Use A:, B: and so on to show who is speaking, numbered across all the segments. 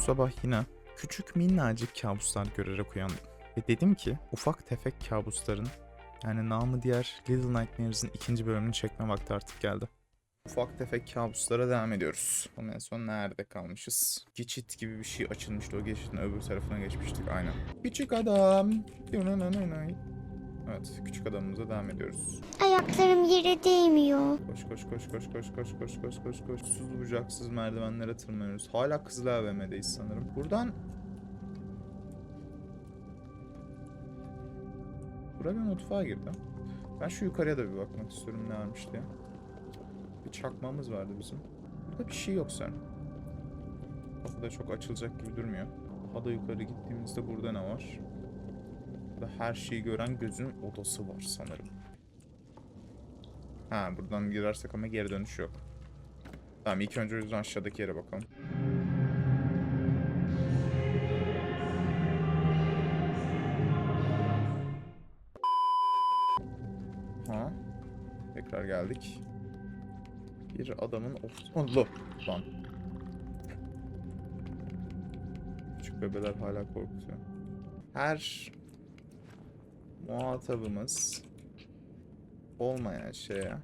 A: Sabah yine küçük minnacık kabuslar görerek uyandım. Ve dedim ki ufak tefek kabusların yani namı diğer Little Nightmares'ın ikinci bölümünü çekme vakti artık geldi. Ufak tefek kabuslara devam ediyoruz. Ama en son nerede kalmışız? Geçit gibi bir şey açılmıştı. O geçitin öbür tarafına geçmiştik aynen. Küçük adam. Evet küçük adamımıza devam ediyoruz.
B: Ayaklarım yere değmiyor.
A: Koş koş koş koş koş koş koş koş koş koş. Susuz bucaksız merdivenlere tırmanıyoruz. Hala Kızıl AVM'deyiz sanırım. Buradan... Buraya bir mutfağa girdim. Ben şu yukarıya da bir bakmak istiyorum ne varmış diye. Bir çakmamız vardı bizim. Burada bir şey yok sanırım. Kapı da çok açılacak gibi durmuyor. Daha da yukarı gittiğimizde burada ne var? Burada her şeyi gören gözün odası var sanırım. Ha buradan girersek ama geri dönüş yok. Tamam ilk önce o yüzden aşağıdaki yere bakalım. Ha. Tekrar geldik. Bir adamın Allah lan. Küçük bebeler hala korkutuyor. Her muhatabımız olmayan şeye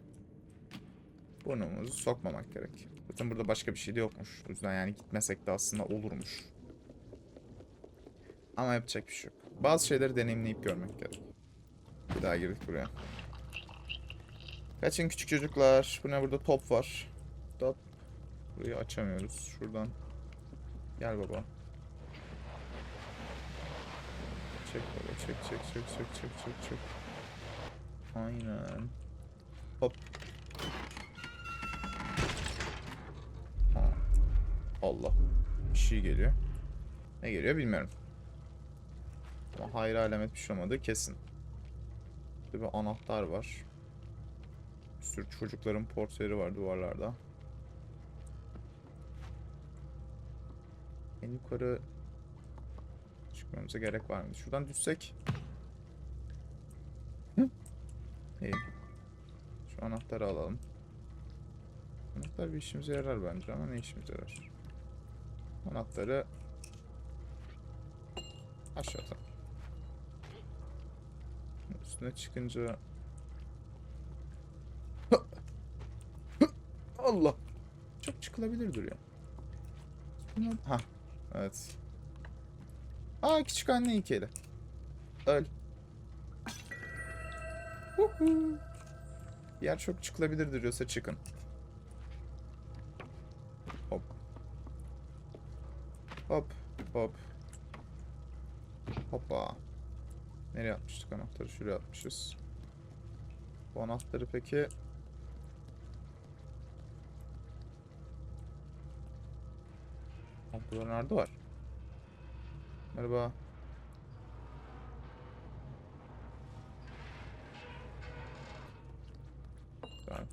A: burnumuzu sokmamak gerek. Zaten burada başka bir şey de yokmuş. O yüzden yani gitmesek de aslında olurmuş. Ama yapacak bir şey yok. Bazı şeyleri deneyimleyip görmek gerek. Bir daha girdik buraya. Kaçın küçük çocuklar. Bu ne burada top var. Top. Burayı açamıyoruz. Şuradan. Gel baba. Çek baba çek çek çek çek çek çek çek. Aynen. Hop. Ha. Allah. Bir şey geliyor. Ne geliyor bilmiyorum. Ama hayır alamet bir şey olmadı kesin. Burada bir anahtar var. Bir sürü çocukların portreleri var duvarlarda. En yukarı çıkmamıza gerek var mı? Şuradan düşsek. Hı? İyi. Şu anahtarı alalım. Anahtar bir işimize yarar bence ama ne işimize yarar? Anahtarı aşağı atalım. Üstüne çıkınca Allah. Çok çıkılabilir duruyor. Ha, evet. Aa küçük anne heykeli. Öl. Yer çok çıkılabilir duruyorsa çıkın. Hop. Hop. Hop. Hoppa. Nereye atmıştık anahtarı? Şuraya atmışız. Bu anahtarı peki... Burada nerede var? Merhaba. Tamam.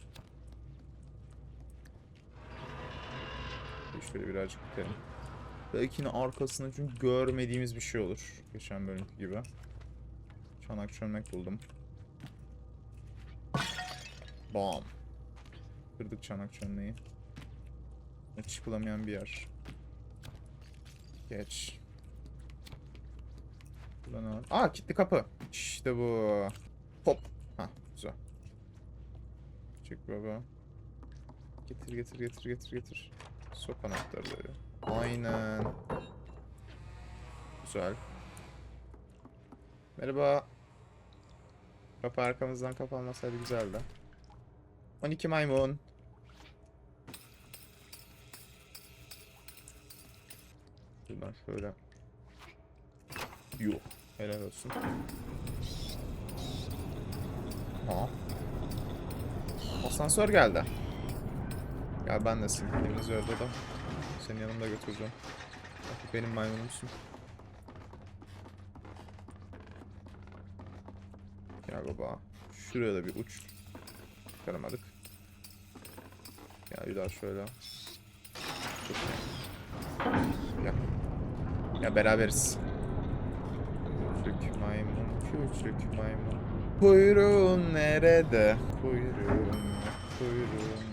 A: Şöyle birazcık gidelim. Belki yine arkasında çünkü görmediğimiz bir şey olur. Geçen bölümki gibi. Çanak çömlek buldum. Bam. Kırdık çanak çömleği. Hiç bulamayan bir yer. Geç. Burada ne var? Aa kilitli kapı. İşte bu. Hop. Ha güzel. Çık baba. Getir getir getir getir getir. Sok anahtarları. Aynen. Güzel. Merhaba. Kapı arkamızdan kapanmasaydı güzeldi. 12 maymun. Şuradan şöyle. Yuh. Helal olsun. Ha. Asansör geldi. Gel ben desin. Deniz orada da. Senin yanımda götüreceğim. Bak benim maymunumsun. Gel baba. Şuraya da bir uç. Çıkaramadık. Gel bir daha şöyle. Çok iyi. Ya beraberiz. Küçük maymun. Kuyruğun nerede? Kuyruğun, kuyruğun.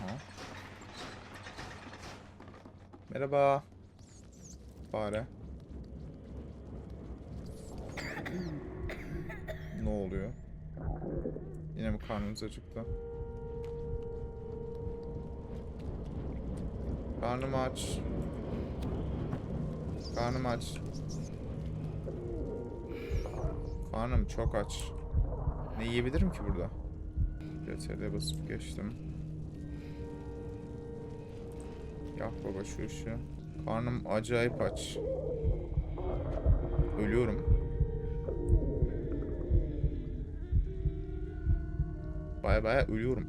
A: Ha? Merhaba. Fare. Ne oluyor? Yine mi karnımız acıktı? Karnım aç. Karnım aç. Karnım çok aç. Ne yiyebilirim ki burada? CTRL'e basıp geçtim. Yap baba şu işi. Karnım acayip aç. Ölüyorum. Baya baya ölüyorum.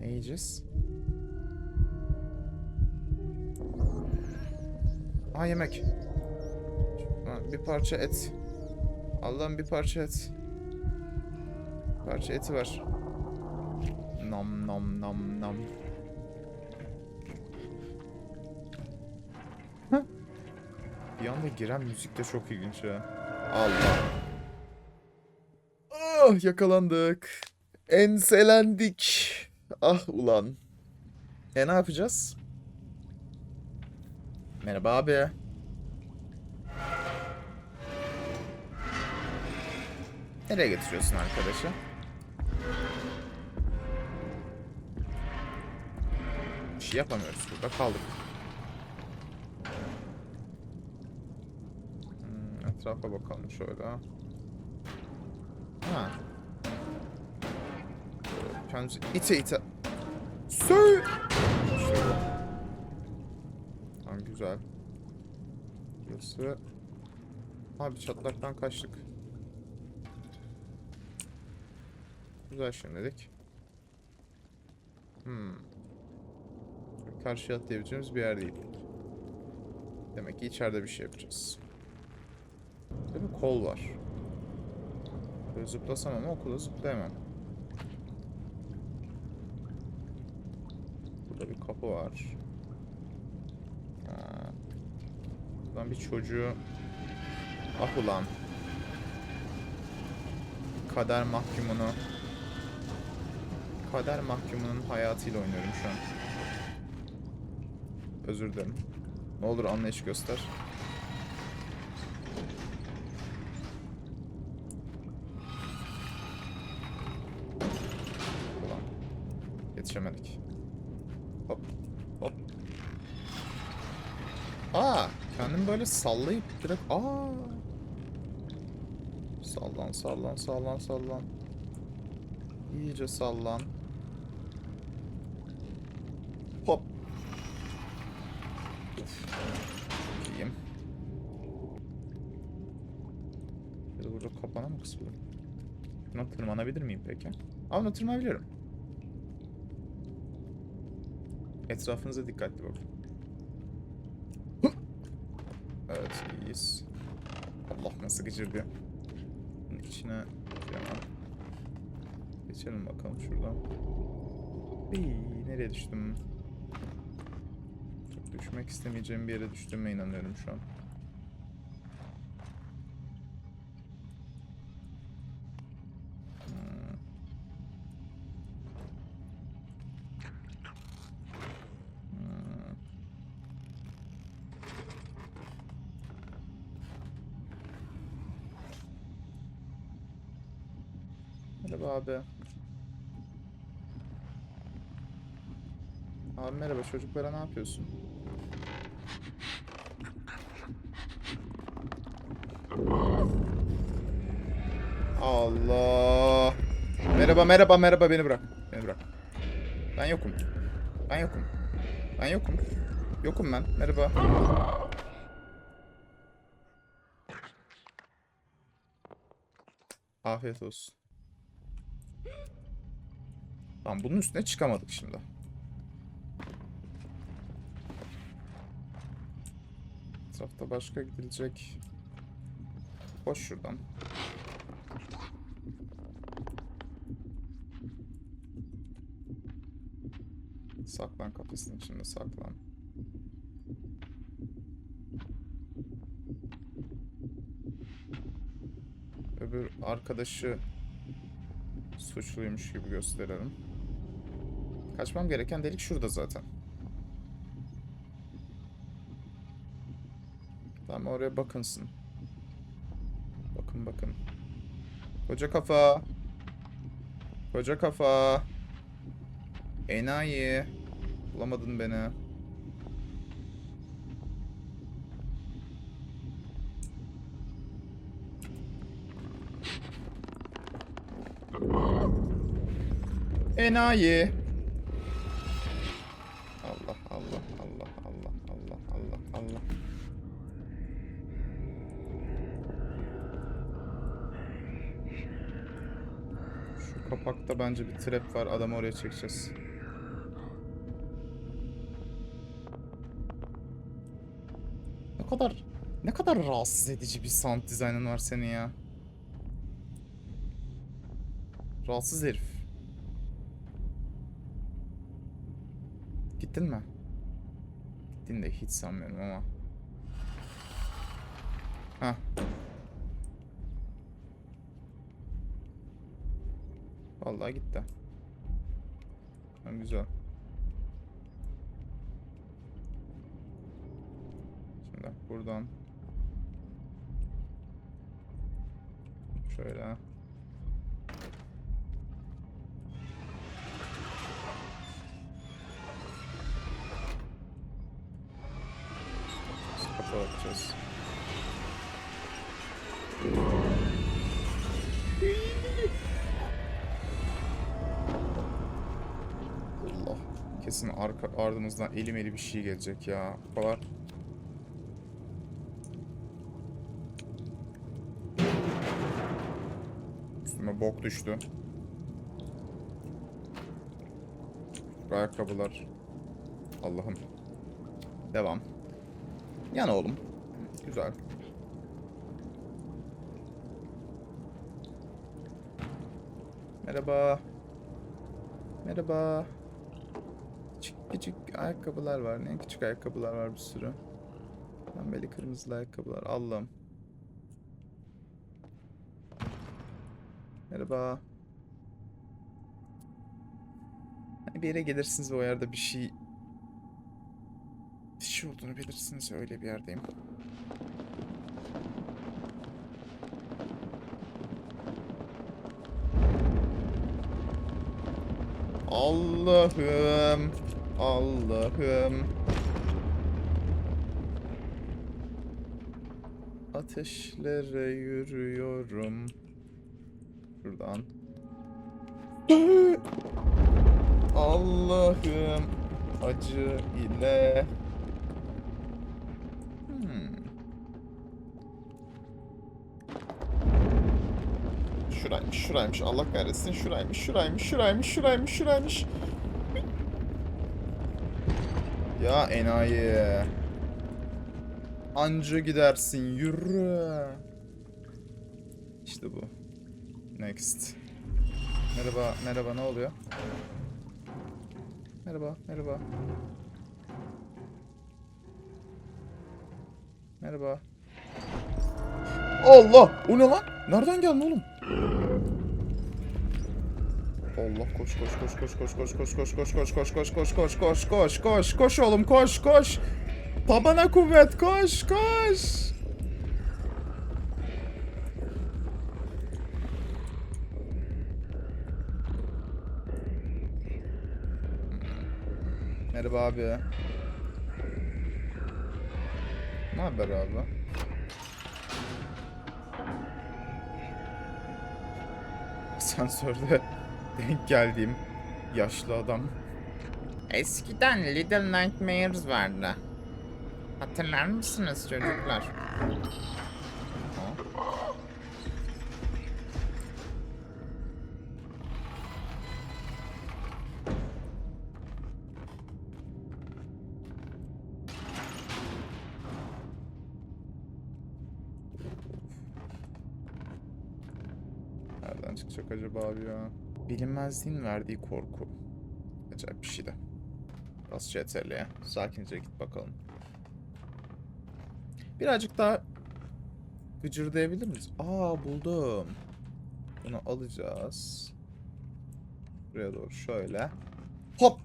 A: Ne yiyeceğiz? Aa yemek. Bir parça et. Allah'ım bir parça et. Bir parça eti var. Nam nam nam nam. Hah. Bir anda giren müzik de çok ilginç ya. Allah. Ah yakalandık. Enselendik. Ah ulan. E ne yapacağız? Merhaba abi. Nereye getiriyorsun arkadaşı? Bir şey yapamıyoruz burada kaldık. Hmm, etrafa bakalım şöyle. Ha. Kendisi ite ite. Güzel. Burası. Abi çatlaktan kaçtık. Güzel şimdilik. Hmm. Karşıya atlayabileceğimiz bir yer değil. Demek ki içeride bir şey yapacağız. Değil? Kol var. Böyle zıplasam ama okulda zıplayamam. Burada bir kapı var. Ha. Buradan bir çocuğu... Ah ulan. Kader mahkumunu... Kader mahkumunun hayatıyla oynuyorum şu an. Özür dilerim. Ne olur anlayış göster. Ulan. Yetişemedik. Hop. Hop. Aa, kendimi böyle sallayıp direkt aa. Sallan, sallan, sallan, sallan. İyice sallan. Hop. Uf. İyiyim. Ya da burada kapana mı kısıldı? Buna tırmanabilir miyim peki? Aa buna tırmanabiliyorum. Etrafınıza dikkatli bakın. Evet iyiyiz. Allah nasıl gıcırdı. Bunun içine hemen geçelim bakalım şuradan. İyi, nereye düştüm? Çok düşmek istemeyeceğim bir yere düştüğüme inanıyorum şu an. Merhaba çocuklara ne yapıyorsun? Allah. Merhaba merhaba merhaba beni bırak. Beni bırak. Ben yokum. Ben yokum. Ben yokum. Yokum ben. Merhaba. Afiyet olsun. Tamam bunun üstüne çıkamadık şimdi. Etrafta başka gidilecek. Koş şuradan. Saklan kafesinin içinde saklan. Öbür arkadaşı suçluymuş gibi gösterelim. Kaçmam gereken delik şurada zaten. Tamam oraya bakınsın. Bakın bakın. Koca kafa. Koca kafa. Enayi. Bulamadın beni. Enayi. Kapakta bence bir trap var. Adamı oraya çekeceğiz. Ne kadar ne kadar rahatsız edici bir sound dizaynın var senin ya. Rahatsız herif. Gittin mi? Gittin de hiç sanmıyorum ama. Ha. Vallahi gitti. Ha, güzel. Şimdi buradan şöyle kapı atacağız. Kesin arka ardımızdan elim eli bir şey gelecek ya. Bu kadar. Üstüme bok düştü. Ayakkabılar. Allah'ım. Devam. Yan oğlum. Güzel. Merhaba. Merhaba. Küçük ayakkabılar var. Ne küçük ayakkabılar var bir sürü. Pembeli kırmızılı ayakkabılar. Allah'ım. Merhaba. Hani bir yere gelirsiniz ve o yerde bir şey bir şey olduğunu bilirsiniz öyle bir yerdeyim. Allah'ım. Allah'ım. Ateşlere yürüyorum. Şuradan. Allah'ım acı ile Hmm. Şuraymış, şuraymış. Allah kahretsin. Şuraymış, şuraymış, şuraymış, şuraymış, şuraymış. Ya enayi. Anca gidersin. Yürü. İşte bu. Next. Merhaba, merhaba. Ne oluyor? Merhaba, merhaba. Merhaba. Allah! O ne lan? Nereden geldin oğlum? Allah koş koş koş koş koş koş koş koş koş koş koş koş koş koş koş koş koş koş oğlum koş koş. Tabana kuvvet koş koş. Merhaba abi. Ne haber abi? Asansörde denk geldiğim yaşlı adam. Eskiden Little Nightmares vardı. Hatırlar mısınız çocuklar? Bilinmezliğin verdiği korku. Acayip bir şey de. Bas CTRL'ye. Sakince git bakalım. Birazcık daha gıcırdayabilir miyiz? Aa buldum. Bunu alacağız. Buraya doğru şöyle. Hop.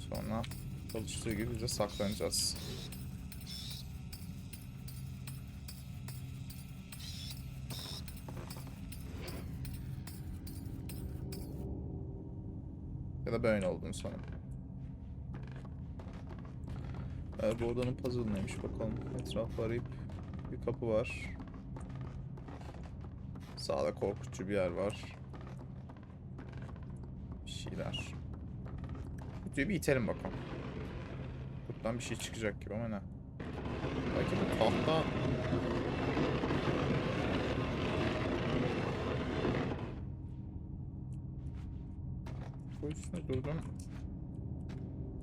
A: Sonra çalıştığı gibi biz de saklanacağız. Ya da böyle olduğunu sanırım. Ee, bu odanın puzzle neymiş bakalım. Etrafı arayıp bir kapı var. Sağda korkutucu bir yer var. Bir şeyler. Kutuyu bir itelim bakalım. Kutudan bir şey çıkacak gibi ama ne? Belki bu tahta... Bu üstüne durdum.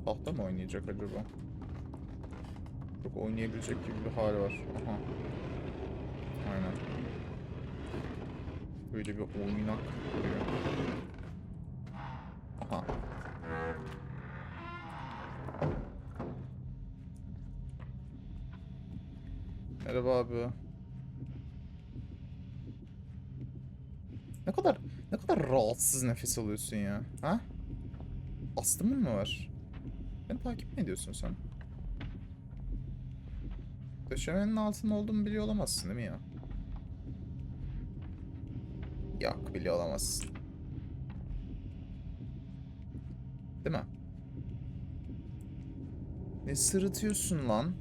A: Tahta mı oynayacak acaba? Çok oynayabilecek gibi bir hali var. Aha. Aynen. Böyle bir oynak duruyor. Aha. Merhaba abi. Ne kadar ne kadar rahatsız nefes alıyorsun ya. Ha? Astımın mı var? Beni takip mi ediyorsun sen? Döşemenin altında olduğumu biliyor olamazsın değil mi ya? Yok biliyor olamazsın. Değil mi? Ne sırıtıyorsun lan?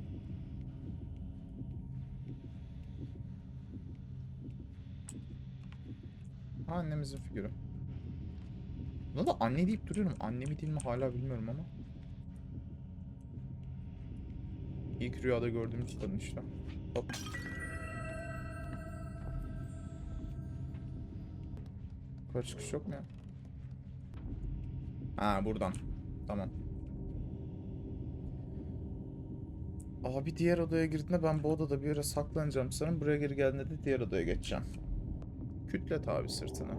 A: Ha, annemizin figürü. Buna da anne deyip duruyorum. Anne mi değil mi hala bilmiyorum ama. İlk rüyada gördüğümüz kadın işte. Hop. Yukarı çıkış yok mu ya? Ha buradan. Tamam. Abi diğer odaya girdiğinde ben bu odada bir yere saklanacağım sanırım. Buraya geri geldiğinde de diğer odaya geçeceğim. Kütlet abi sırtını.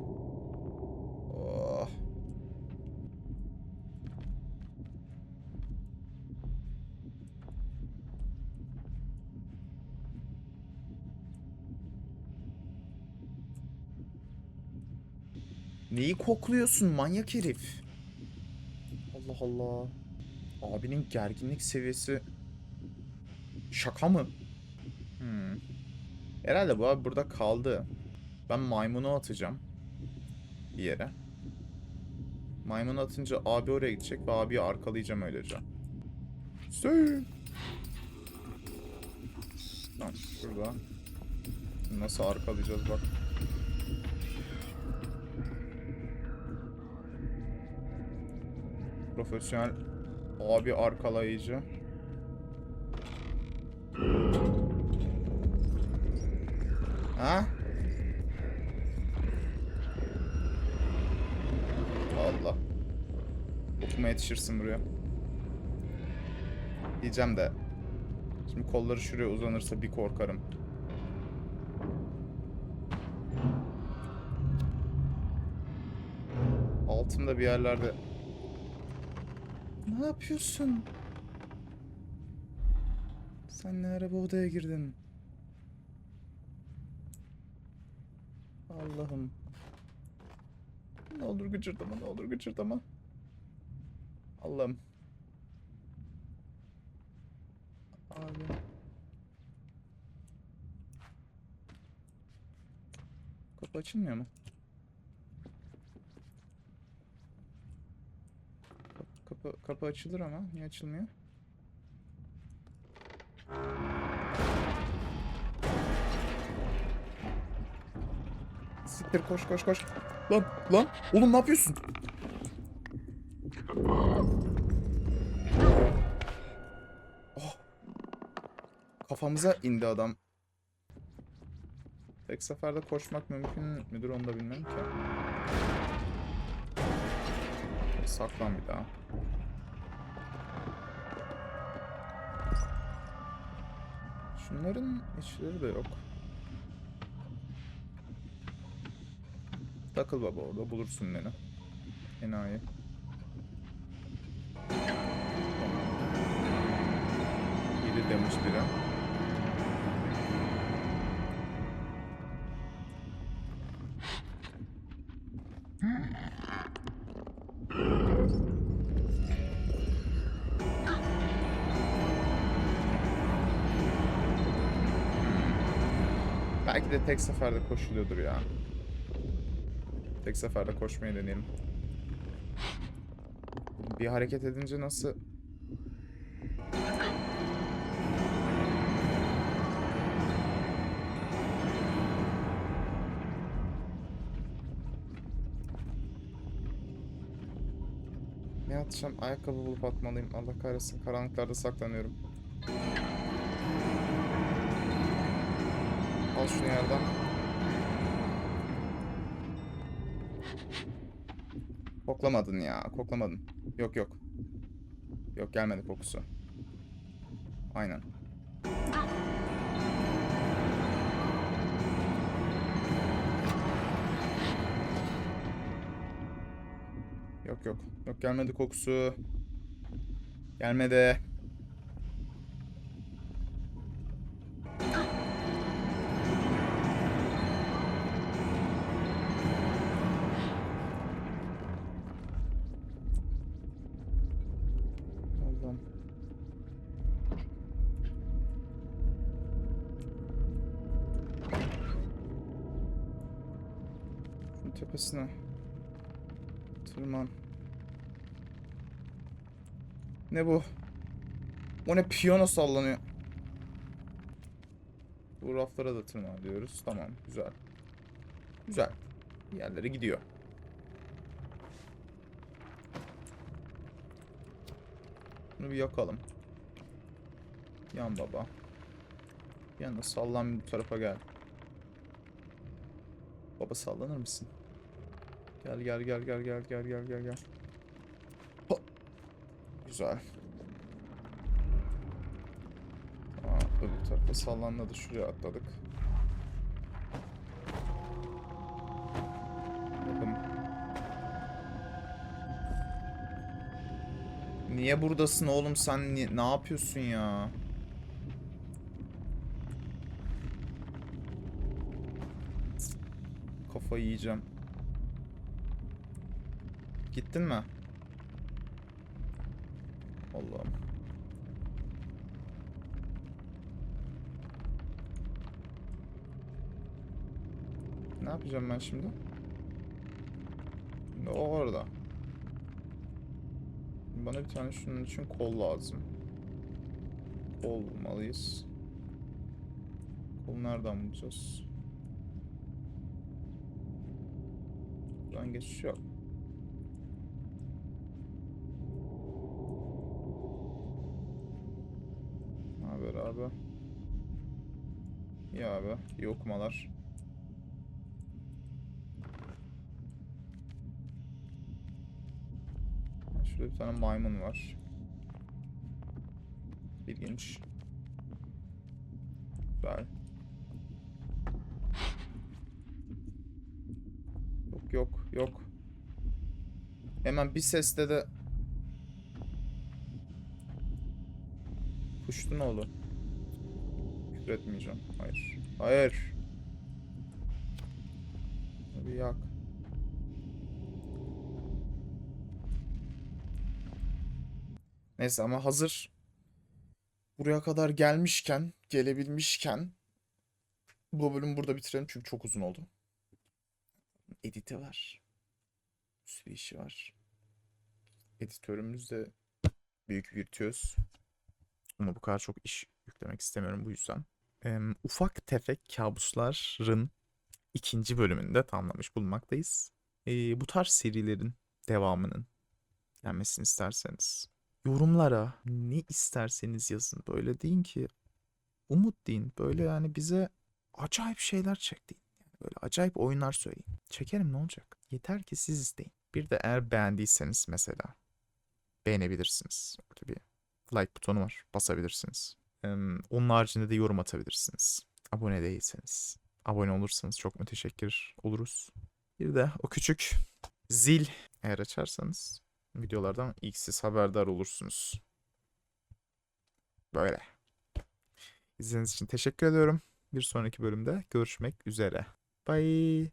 A: Oh. Neyi kokluyorsun manyak herif? Allah Allah. Abinin gerginlik seviyesi şaka mı? Hmm. Herhalde bu abi burada kaldı. Ben maymunu atacağım. Bir yere. Maymunu atınca abi oraya gidecek ve abiyi arkalayacağım öylece. Sü. Tamam şurada. Nasıl arkalayacağız bak. Profesyonel abi arkalayıcı. Ha? Allah. Okuma yetişirsin buraya. Diyeceğim de. Şimdi kolları şuraya uzanırsa bir korkarım. Altımda bir yerlerde. Ne yapıyorsun? Sen ne ara bu odaya girdin? Allah'ım. Ne olur gıcırdama, ne olur gıcırdama. Allah'ım. Abi. Kapı açılmıyor mu? Kapı, kapı, açılır ama niye açılmıyor? Siktir koş koş koş. Lan lan oğlum ne yapıyorsun? Oh. Kafamıza indi adam. Tek seferde koşmak mümkün müdür onu da bilmem ki. Saklan bir daha. Şunların içleri de yok. Takıl baba orada bulursun beni. Enayi. Yedi demiş biri. Tek seferde koşuluyordur ya. Tek seferde koşmayı deneyelim. Bir hareket edince nasıl... Ne atacağım? Ayakkabı bulup atmalıyım. Allah kahretsin. Karanlıklarda saklanıyorum. Al şunu yerden. Koklamadın ya. Koklamadın. Yok yok. Yok gelmedi kokusu. Aynen. Yok yok. Yok gelmedi kokusu. Gelmedi. Ne bu? O ne piyano sallanıyor. Bu raflara da tırman diyoruz. Tamam güzel. Güzel. Bir yerlere gidiyor. Bunu bir yakalım. Yan baba. Bir anda sallan bu tarafa gel. Baba sallanır mısın? Gel gel gel gel gel gel gel gel gel. Güzel. Tamam öbür tarafa sallanmadı. Şuraya atladık. Bakın. Niye buradasın oğlum sen ni- ne yapıyorsun ya? Kafayı yiyeceğim. Gittin mi? Allah'ım. Ne yapacağım ben şimdi? Şimdi o orada. Bana bir tane şunun için kol lazım. Kol bulmalıyız. Kol nereden bulacağız? Buradan geçiş yok. Ne haber abi? İyi okumalar. Şurada bir tane maymun var. İlginç. Güzel. Yok yok yok. Hemen bir sesle de Puştu ne oldu? Küfür etmeyeceğim. Hayır. Hayır. Bir yak. Neyse ama hazır buraya kadar gelmişken, gelebilmişken bu bölümü burada bitirelim çünkü çok uzun oldu. Editi var. Bir sürü işi var. Editörümüz de büyük virtüöz. Ama bu kadar çok iş yüklemek istemiyorum bu yüzden. Em, ufak tefek kabusların ikinci bölümünde tamamlamış bulunmaktayız. Ee, bu tarz serilerin devamının gelmesini isterseniz yorumlara ne isterseniz yazın. Böyle deyin ki umut deyin. Böyle yani bize acayip şeyler çek deyin. Yani böyle acayip oyunlar söyleyin. Çekerim ne olacak? Yeter ki siz isteyin. Bir de eğer beğendiyseniz mesela beğenebilirsiniz. Orada bir like butonu var. Basabilirsiniz. Onun haricinde de yorum atabilirsiniz. Abone değilseniz. Abone olursanız çok müteşekkir oluruz. Bir de o küçük zil eğer açarsanız videolardan ilk siz haberdar olursunuz. Böyle. İzlediğiniz için teşekkür ediyorum. Bir sonraki bölümde görüşmek üzere. Bye.